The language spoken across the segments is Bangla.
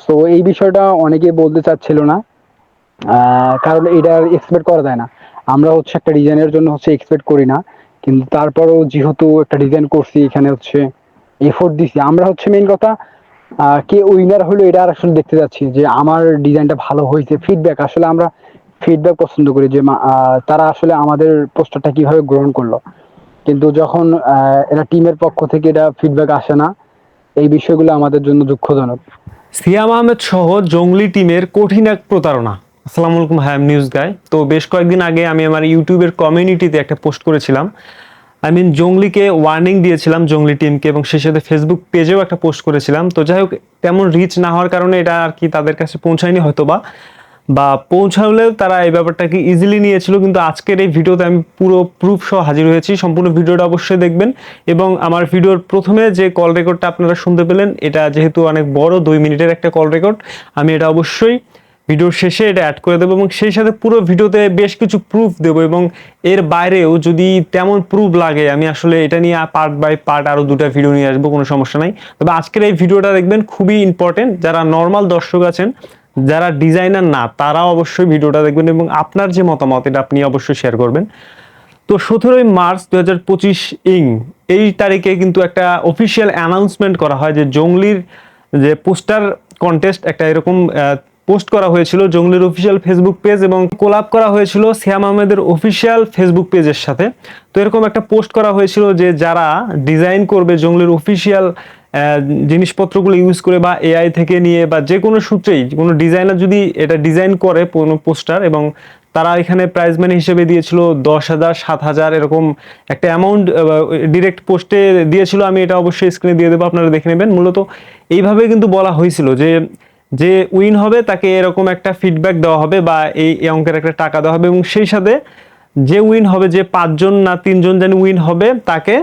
তো এই বিষয়টা অনেকে বলতে চাচ্ছিল না। কারণ এটা এক্সপেক্ট করা যায় না। আমরা হচ্ছে একটা ডিজাইনের জন্য হচ্ছে এক্সপেক্ট করি না। কিন্তু তারপরেও যেহেতু একটা ডিজাইন করছি, এখানে হচ্ছে এফোর্ট দিছি। আমরা হচ্ছে মেইন কথা কে উইনার হলো এটা আর আসলে দেখতে যাচ্ছি যে আমার ডিজাইনটা ভালো হয়েছে ফিডব্যাক আসলে আমরা ফিডব্যাক পছন্দ করি যে তারা আসলে আমাদের পোস্টারটা কীভাবে গ্রহণ করল। কিন্তু যখন এটা টিমের পক্ষ থেকে এটা ফিডব্যাক আসে না, এই বিষয়গুলো আমাদের জন্য দুঃখজনক। সিয়াম আহমেদ সহ জঙ্গলি টিমের কঠিন এক প্রতারণা। আসসালামু আলাইকুম হ্যাম নিউজ গাই তো বেশ কয়েকদিন আগে আমি আমার ইউটিউবের কমিউনিটিতে একটা পোস্ট করেছিলাম। আই মিন জঙ্গলিকে ওয়ার্নিং দিয়েছিলাম জঙ্গলি টিমকে এবং সেই সাথে ফেসবুক পেজেও একটা পোস্ট করেছিলাম। তো যাই হোক, তেমন রিচ না হওয়ার কারণে এটা আর কি তাদের কাছে পৌঁছায়নি হয়তো বা বা পৌঁছালেও তারা এই ব্যাপারটাকে ইজিলি নিয়েছিল। কিন্তু আজকের এই ভিডিওতে আমি পুরো প্রুফ সহ হাজির হয়েছি। সম্পূর্ণ ভিডিওটা অবশ্যই দেখবেন। এবং আমার ভিডিওর প্রথমে যে কল রেকর্ডটা আপনারা শুনতে পেলেন, এটা যেহেতু অনেক বড়, দুই মিনিটের একটা কল রেকর্ড আমি এটা অবশ্যই ভিডিওর শেষে এটা অ্যাড করে দেবো এবং সেই সাথে পুরো ভিডিওতে বেশ কিছু প্রুফ দেবো এবং এর বাইরেও যদি তেমন প্রুফ লাগে, আমি আসলে এটা নিয়ে পার্ট বাই পার্ট আরও দুটো ভিডিও নিয়ে আসব, কোনো সমস্যা নাই। তবে আজকের এই ভিডিওটা দেখবেন খুবই ইম্পর্টেন্ট যারা নর্মাল দর্শক আছেন যারা ডিজাইনার না তারা অবশ্যই ভিডিওটা দেখবেন এবং আপনার যে মতামত এটা আপনি অবশ্যই শেয়ার করবেন। তো সতেরোই মার্চ দু হাজার পঁচিশ ইং, এই তারিখে কিন্তু একটা অফিসিয়াল অ্যানাউন্সমেন্ট করা হয় যে জঙ্গলির যে পোস্টার কন্টেস্ট একটা এরকম পোস্ট করা হয়েছিল জঙ্গলির অফিসিয়াল ফেসবুক পেজ এবং কোলাপ করা হয়েছিল শ্যাম আহমেদের অফিসিয়াল ফেসবুক পেজের সাথে। তো এরকম একটা পোস্ট করা হয়েছিল যে যারা ডিজাইন করবে জঙ্গলির অফিসিয়াল জিনিসপত্রগুলো ইউজ করে বা এআই থেকে নিয়ে বা যে কোনো সূত্রেই কোনো ডিজাইনার যদি এটা ডিজাইন করে কোনো পোস্টার এবং তারা এখানে প্রাইজ মানি হিসেবে দিয়েছিল দশ হাজার, সাত হাজার, এরকম একটা অ্যামাউন্ট ডিরেক্ট পোস্টে দিয়েছিল, আমি এটা অবশ্যই স্ক্রিনে দিয়ে দেবো, আপনারা দেখে নেবেন। মূলত এইভাবে কিন্তু বলা হয়েছিল যে যে উইন হবে তাকে এরকম একটা ফিডব্যাক দেওয়া হবে বা এই অঙ্কের একটা টাকা দেওয়া হবে এবং সেই সাথে যে উইন হবে, যে পাঁচজন না তিনজন যেন উইন হবে, তাকে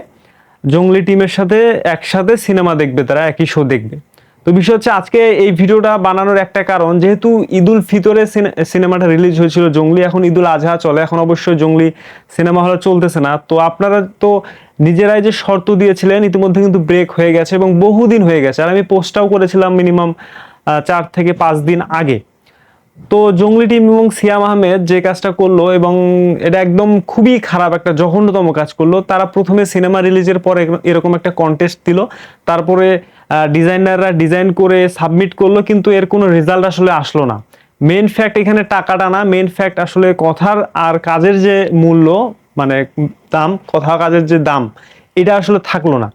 জঙ্গলি টিমের সাথে একসাথে সিনেমা দেখবে, তারা একই শো দেখবে। তো বিষয় হচ্ছে, আজকে এই ভিডিওটা বানানোর একটা কারণ, যেহেতু ঈদুল ফিতরে সিনে- সিনেমাটা রিলিজ হয়েছিল, জঙ্গলি এখন ঈদুল আজহা চলে, এখন অবশ্যই জঙ্গলি সিনেমা হলে চলতেছে না। তো আপনারা তো নিজেরাই যে শর্ত দিয়েছিলেন, ইতিমধ্যে কিন্তু ব্রেক হয়ে গেছে এবং বহুদিন হয়ে গেছে। আর আমি পোস্টটাও করেছিলাম মিনিমাম চার থেকে পাঁচ দিন আগে। তো জঙ্গলি টিম এবং সিয়াম আহমেদ যে কাজটা করল এবং এটা একদম খুবই খারাপ একটা জঘন্যতম কাজ করল, তারা প্রথমে সিনেমা রিলিজের পরে এরকম একটা কন্টেস্ট দিল। তারপরে ডিজাইনাররা ডিজাইন করে সাবমিট করল, কিন্তু এর কোনো রেজাল্ট আসলে আসলো না। মেন ফ্যাক্ট এখানে টাকাটা না মেন ফ্যাক্ট আসলে কথার আর কাজের যে মূল্য মানে দাম, কথা কাজের যে দাম, এটা আসলে থাকল না।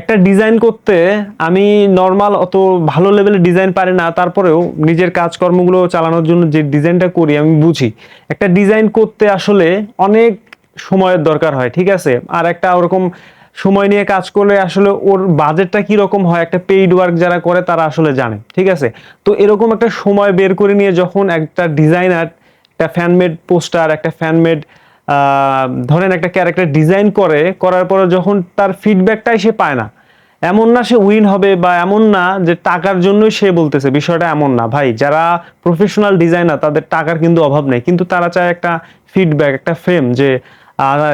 একটা ডিজাইন করতে আমি নর্মাল অত ভালো লেভেলের ডিজাইন পারি না, তারপরেও নিজের কাজকর্মগুলো চালানোর জন্য যে ডিজাইনটা করি আমি বুঝি। একটা ডিজাইন করতে আসলে অনেক সময়ের দরকার হয়, ঠিক আছে? আর একটা ওরকম সময় নিয়ে কাজ করলে আসলে ওর বাজেটটা কি রকম হয়, একটা পেইড ওয়ার্ক যারা করে তারা আসলে জানে, ঠিক আছে? তো এরকম একটা সময় বের করে নিয়ে যখন একটা ডিজাইনার একটা ফ্যানমেড পোস্টার একটা ফ্যানমেড ধরেন একটা ক্যারেক্টার ডিজাইন করে, করার পরে যখন তার ফিডব্যাকটাই সে পায় না, এমন না সে উইন হবে বা এমন না যে টাকার জন্যই সে বলতেছে, বিষয়টা এমন না। ভাই, যারা প্রফেশনাল ডিজাইনার তাদের টাকার কিন্তু অভাব নেই। কিন্তু তারা চায় একটা ফিডব্যাক একটা ফ্রেম যে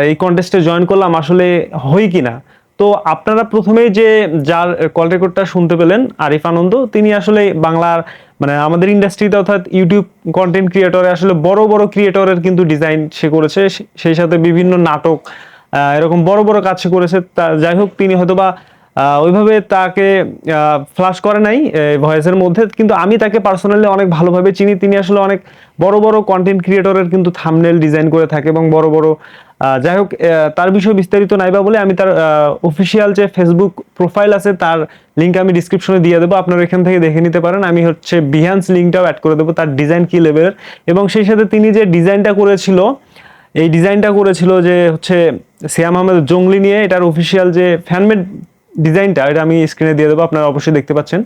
এই কন্টেস্টে জয়েন করলাম, আসলে হই কিনা? তো আপনারা প্রথমেই যে যার কল রেকর্ডটা শুনতে পেলেন, আরিফ আনন্দ, তিনি আসলে বাংলার মানে আমাদের ইন্ডাস্ট্রিতে অর্থাৎ ইউটিউব কন্টেন্ট ক্রিয়েটরে আসলে বড় বড় ক্রিয়েটরের কিন্তু ডিজাইন সে করেছে সেই সাথে বিভিন্ন নাটক এরকম বড় বড় কাজ করেছে। যাই হোক, তিনি হয়তোবা ওইভাবে তাকে ফ্লাশ করে নাই ভয়েসের মধ্যে। কিন্তু আমি তাকে পার্সোনালি অনেক ভালোভাবে চিনি। তিনি আসলে অনেক বড় বড় কন্টেন্ট ক্রিয়েটরের কিন্তু থামনেল ডিজাইন করে থাকে এবং বড় বড় যাই হোক তার বিষয়ে বিস্তারিত নাইবা বলে আমি তার অফিসিয়াল যে ফেসবুক প্রোফাইল আছে, তার লিঙ্ক আমি ডিসক্রিপশনে দিয়ে দেবো। আপনারা এখান থেকে দেখে নিতে পারেন। আমি হচ্ছে বিহান্স লিঙ্কটাও অ্যাড করে দেবো, তার ডিজাইন কি লেভেলের এবং সেই সাথে তিনি যে ডিজাইনটা করেছিল, এই ডিজাইনটা করেছিল যে হচ্ছে সিয়াম আহমেদ জঙ্গলি নিয়ে, এটার অফিসিয়াল যে ফ্যানমেড ডিজাইনটা, এটা আমি স্ক্রিনে দিয়ে দেবো, আপনারা অবশ্যই দেখতে পাচ্ছেন।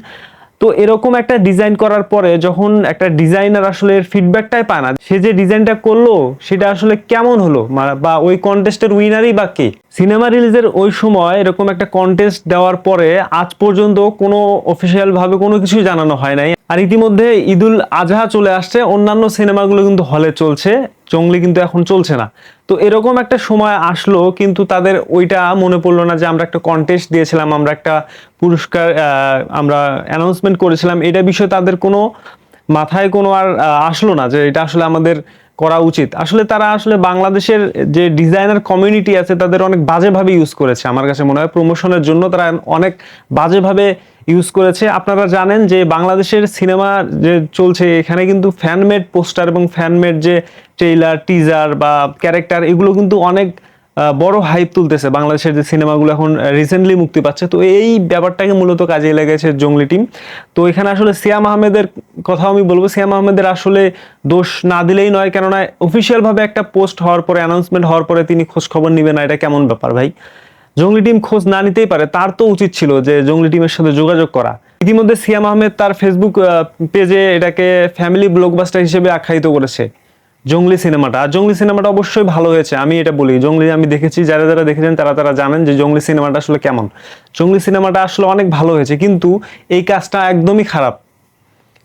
তো এরকম একটা ডিজাইন করার পরে যখন একটা ডিজাইনার আসলে ফিডব্যাকটাই পায় না, সে যে ডিজাইনটা করল, সেটা আসলে কেমন হলো? বা ওই কন্টেস্টের উইনারই বা কে? সিনেমা রিলিজের ওই সময় এরকম একটা কন্টেস্ট দেওয়ার পরে আজ পর্যন্ত কোনো অফিসিয়াল ভাবে কোনো কিছুই জানানো হয় নাই। আর ইতিমধ্যে ঈদুল আজহা চলে আসছে, অন্যান্য সিনেমাগুলো কিন্তু হলে চলছে, জঙ্গলি কিন্তু এখন চলছে না। তো এরকম একটা সময় আসলো, কিন্তু তাদের ওইটা মনে পড়ল না যে আমরা একটা কন্টেস্ট দিয়েছিলাম, আমরা একটা পুরস্কার আমরা অ্যানাউন্সমেন্ট করেছিলাম। এটা বিষয়ে তাদের কোনো মাথায় কোনো আর আসলো না যে এটা আসলে আমাদের করা উচিত। আসলে তারা আসলে বাংলাদেশের যে ডিজাইনার কমিউনিটি আছে, তাদের অনেক বাজেভাবে ইউজ করেছে। আমার কাছে মনে হয় প্রমোশনের জন্য তারা অনেক বাজেভাবে ইউজ করেছে। আপনারা জানেন যে বাংলাদেশের সিনেমা যে চলছে, এখানে কিন্তু ফ্যানমেড পোস্টার এবং ফ্যানমেড যে ট্রেইলার টিজার বা ক্যারেক্টার এগুলো কিন্তু অনেক বড় হাইপ তুলতেছে। বাংলাদেশের যে সিনেমাগুলো এখন রিসেন্টলি মুক্তি পাচ্ছে। তো এই ব্যাপারটাকে মূলত কাজে লেগেছে জঙ্গলি টিম তো এখানে আসলে সিয়াম আহমেদের কথাও আমি বলব, সিয়াম আহমেদের আসলে দোষ না দিলেই নয়। কেননা অফিসিয়ালভাবে একটা পোস্ট হওয়ার পরে অ্যানাউন্সমেন্ট হওয়ার পরে তিনি খোঁজ খবর নিবে না। এটা কেমন ব্যাপার ভাই? জঙ্গলি টিম খোঁজ না নিতেই পারে। তার তো উচিত ছিল যে জঙ্গলি টিমের সাথে যোগাযোগ করা। ইতিমধ্যে সিয়াম আহমেদ তার ফেসবুক পেজে এটাকে ফ্যামিলি ব্লকবাস্টার হিসেবে আখ্যায়িত করেছে। জঙ্গলি সিনেমাটা। আর জঙ্গলি সিনেমাটা অবশ্যই ভালো হয়েছে, আমি এটা বলি। জঙ্গলি আমি দেখেছি, যারা যারা দেখেছেন তারা তারা জানেন যে জঙ্গলি সিনেমাটা আসলে কেমন। জঙ্গলি সিনেমাটা আসলে অনেক ভালো হয়েছে, কিন্তু এই কাজটা একদমই খারাপ।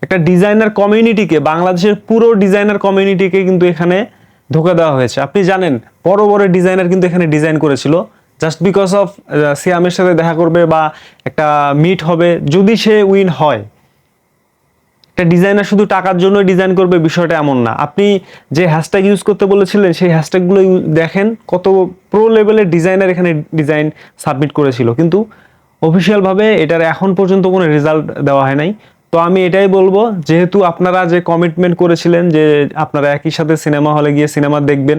একটা ডিজাইনার কমিউনিটিকে, বাংলাদেশের পুরো ডিজাইনার কমিউনিটিকে কিন্তু এখানে ধোকা দেওয়া হয়েছে। আপনি জানেন, বড় বড় ডিজাইনার কিন্তু এখানে ডিজাইন করেছিল। জাস্ট বিকজ অফ সিয়ামের সাথে দেখা করবে বা একটা মিট হবে, যদি সে উইন হয় একটা ডিজাইনার শুধু টাকার জন্য ডিজাইন করবে বিষয়টা এমন না। আপনি যে হ্যাশট্যাগ ইউজ করতে বলেছিলেন, সেই হ্যাশট্যাগুলো দেখেন, কত প্রো লেভেলের ডিজাইনার এখানে ডিজাইন সাবমিট করেছিল। কিন্তু অফিসিয়ালভাবে এটার এখন পর্যন্ত কোনো রেজাল্ট দেওয়া হয় নাই। তো আমি এটাই বলব, যেহেতু আপনারা যে কমিটমেন্ট করেছিলেন যে আপনারা একই সাথে সিনেমা হলে গিয়ে সিনেমা দেখবেন,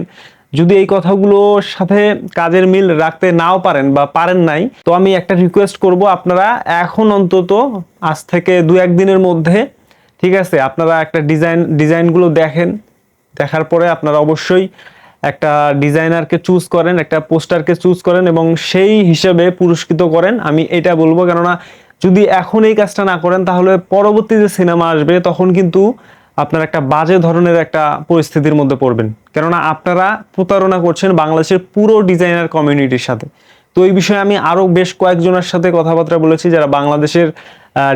যদি এই কথাগুলোর সাথে কাজের মিল রাখতে নাও পারেন বা পারেন নাই, তো আমি একটা রিকোয়েস্ট করব আপনারা এখন অন্তত আজ থেকে দু একদিনের মধ্যে ঠিক আছে, আপনারা একটা ডিজাইন ডিজাইনগুলো দেখেন। দেখার পরে আপনারা অবশ্যই একটা ডিজাইনারকে চুজ করেন, একটা পোস্টারকে চুজ করেন এবং সেই হিসেবে পুরস্কৃত করেন। আমি এটা বলব, কেননা যদি এখন এই কাজটা না করেন, তাহলে পরবর্তী যে সিনেমা আসবে, তখন কিন্তু আপনার একটা বাজে ধরনের একটা পরিস্থিতির মধ্যে পড়বেন। কেননা আপনারা প্রতারণা করছেন বাংলাদেশের পুরো ডিজাইনার কমিউনিটির সাথে। তো এই বিষয়ে আমি আরও বেশ কয়েকজনের সাথে কথাবার্তা বলেছি যারা বাংলাদেশের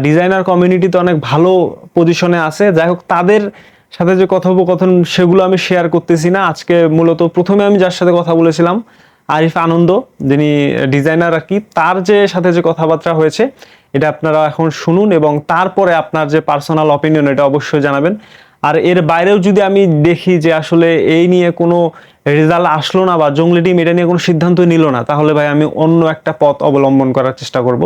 ডিজাইনার কমিউনিটিতে অনেক ভালো পজিশনে আছে। যাই হোক, তাদের সাথে যে কথোপকথন, সেগুলো আমি শেয়ার করতেছি না। আজকে মূলত প্রথমে আমি যার সাথে কথা বলেছিলাম, আরিফ আনন্দ, যিনি ডিজাইনার আর কি, তার যে সাথে যে কথাবার্তা হয়েছে, এটা আপনারা এখন শুনুন এবং তারপরে আপনার যে পার্সোনাল অপিনিয়ন এটা অবশ্যই জানাবেন। আর এর বাইরেও যদি আমি দেখি যে আসলে এই নিয়ে কোনো রেজাল্ট আসলো না বা জঙ্গলি টিম এটা নিয়ে কোনো সিদ্ধান্ত নিল না, তাহলে ভাই আমি অন্য একটা পথ অবলম্বন করার চেষ্টা করব।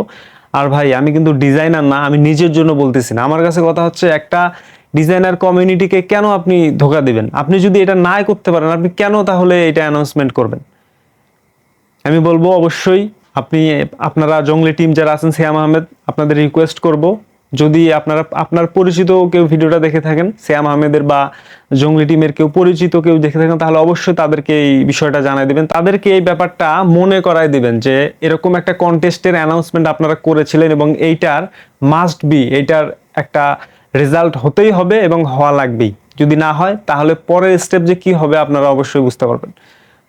আর ভাই আমি কিন্তু ডিজাইনার না, আমি নিজের জন্য বলতেছি না। আমার কাছে কথা হচ্ছে একটা ডিজাইনার কমিউনিটিকে কেন আপনি ধোকা দিবেন? আপনি যদি এটা নাই করতে পারেন, আপনি কেন তাহলে এটা অ্যানাউন্সমেন্ট করবেন? আমি বলব অবশ্যই, আপনি, আপনারা জঙ্গলি টিম যারা আছেন, সিয়াম আহমেদ, আপনাদের রিকোয়েস্ট করব যদি আপনারা, আপনার পরিচিত কেউ ভিডিওটা দেখে থাকেন, শ্যাম আহমেদের বা জঙ্গলি টিমের কেউ পরিচিত কেউ দেখে থাকেন, তাহলে অবশ্যই তাদেরকে এই বিষয়টা জানাই দিবেন। তাদেরকে এই ব্যাপারটা মনে করাই দিবেন যে এরকম একটা কন্টেস্টের অ্যানাউন্সমেন্ট আপনারা করেছিলেন এবং এইটার মাস্ট বি এইটার একটা রেজাল্ট হতেই হবে এবং হওয়া লাগবেই। যদি না হয়, তাহলে পরের স্টেপ যে কি হবে আপনারা অবশ্যই বুঝতে পারবেন।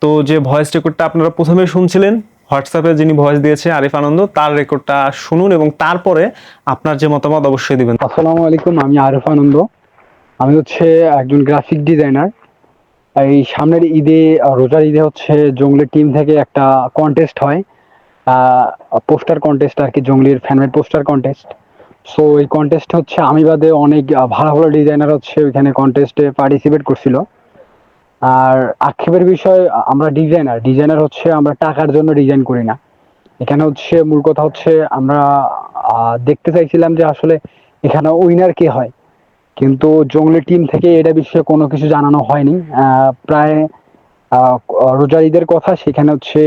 তো যে ভয়েস রেকর্ডটা আপনারা প্রথমে শুনছিলেন হোয়াটসঅ্যাপে যিনি ভয়েস দিয়েছে আরিফ আনন্দ, তার রেকর্ডটা শুনুন এবং তারপরে আপনার যে মতামত অবশ্যই দিবেন। আসসালামু আলাইকুম, আমি আরিফ আনন্দ। আমি হচ্ছে একজন গ্রাফিক ডিজাইনার এই সামনের ঈদে, রোজার ঈদে হচ্ছে জঙ্গলের টিম থেকে একটা কন্টেস্ট হয়। পোস্টার কন্টেস্ট আর কি, জঙ্গলির fan made poster contest so এই কন্টেস্ট হচ্ছে, আমি বাদে অনেক ভালো ভালো ডিজাইনার হচ্ছে ওইখানে কন্টেস্টে পার্টিসিপেট করছিল। আর আক্ষেপের বিষয় আমরা ডিজাইনার ডিজাইনার হচ্ছে আমরা টাকার জন্য ডিজাইন করি না। এখানে হচ্ছে মূল কথা হচ্ছে আমরা দেখতে চাইছিলাম যে আসলে এখানে উইনার কে হয়। কিন্তু জঙ্গলি টিম থেকে এটা বিষয়ে কোনো কিছু জানানো হয়নি। প্রায় রোজার ঈদের কথা সেখানে হচ্ছে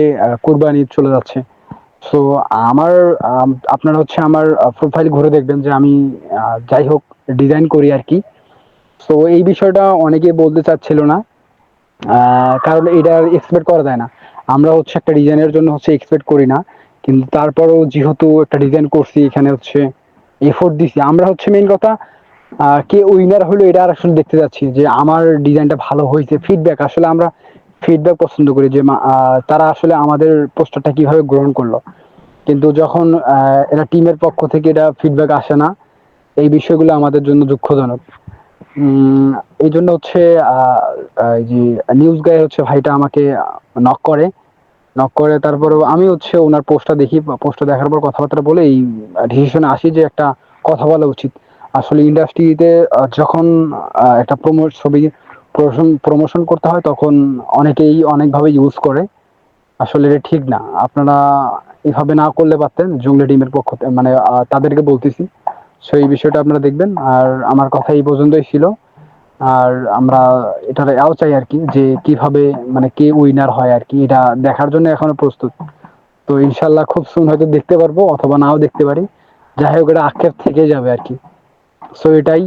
কোরবানি চলে যাচ্ছে। সো আমার আম, আপনারা হচ্ছে আমার প্রোফাইল ঘুরে দেখবেন যে আমি যাই হোক ডিজাইন করি আর কি। সো এই বিষয়টা অনেকে বলতে চাচ্ছিল না। কারণ এটা এক্সপেক্ট করা যায় না। আমরা হচ্ছে একটা ডিজাইনের জন্য হচ্ছে এক্সপেক্ট করি না। কিন্তু তারপরেও যেহেতু একটা ডিজাইন করছি, এখানে হচ্ছে এফোর্ট দিছি। আমরা হচ্ছে মেইন কথা কে উইনার হলো এটা আর আসলে দেখতে যাচ্ছি যে আমার ডিজাইনটা ভালো হয়েছে ফিডব্যাক আসলে আমরা ফিডব্যাক পছন্দ করি যে তারা আসলে আমাদের পোস্টারটা কীভাবে গ্রহণ করল। কিন্তু যখন এরা টিমের পক্ষ থেকে এটা ফিডব্যাক আসে না, এই বিষয়গুলো আমাদের জন্য দুঃখজনক। এই জন্য হচ্ছে যে নিউজ গায়ে হচ্ছে ভাইটা আমাকে নক করে। নক করে তারপরে আমি হচ্ছে ওনার পোস্টটা দেখি পোস্টটা দেখার পর কথাবার্তা বলে এই ডিসিশনে আসি যে একটা কথা বলা উচিত। আসলে ইন্ডাস্ট্রিতে যখন একটা প্রমো ছবি প্রমোশন প্রমোশন করতে হয় তখন অনেকেই অনেকভাবে ইউজ করে। আসলে এটা ঠিক না। আপনারা এভাবে না করলে পারতেন জঙ্গলি টিমের পক্ষ মানে তাদেরকে বলতেছি। সো এই বিষয়টা আপনারা দেখবেন। আর আমার কথা এই পর্যন্তই ছিল। আর আমরা এটার এও চাই আর কি, যে কীভাবে মানে কে উইনার হয় আর কি, এটা দেখার জন্য এখনও প্রস্তুত। তো ইনশাল্লাহ খুব সুন হয়তো দেখতে পারব, অথবা নাও দেখতে পারি। যাই হোক, এটা আক্ষেপ থেকে যাবে আর কি। সো এটাই